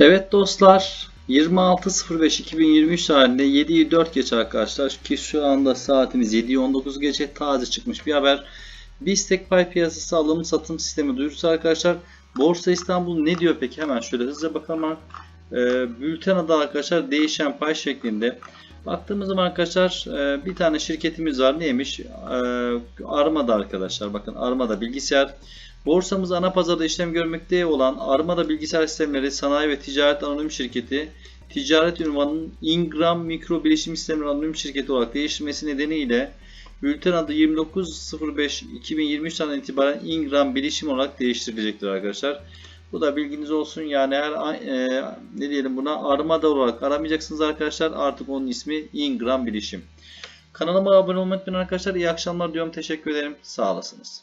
Evet dostlar 26.05.2023 tarihinde 7'yi 4 geçe arkadaşlar ki şu anda saatimiz 7'yi 19 geçe taze çıkmış bir haber. Bistek Pay piyasası alım satım sistemi duyurusu arkadaşlar. Borsa İstanbul ne diyor peki hemen şöyle hızlıca bakalım. Ee, bülten adı arkadaşlar değişen pay şeklinde. Baktığımız zaman arkadaşlar e, bir tane şirketimiz var neymiş? Ee, Armada arkadaşlar bakın Armada bilgisayar. Borsamız ana pazarda işlem görmekte olan Armada Bilgisayar Sistemleri Sanayi ve Ticaret Anonim Şirketi ticaret ünvanının Ingram Mikro Bilişim Sistemleri Anonim Şirketi olarak değiştirmesi nedeniyle bülten adı 29.05.2023 tarihından itibaren Ingram Bilişim olarak değiştirilecektir arkadaşlar. Bu da bilginiz olsun yani eğer e, ne diyelim buna Armada olarak aramayacaksınız arkadaşlar artık onun ismi Ingram Bilişim. Kanalıma abone olmayı unutmayın arkadaşlar. İyi akşamlar diyorum. Teşekkür ederim. Sağ olasınız.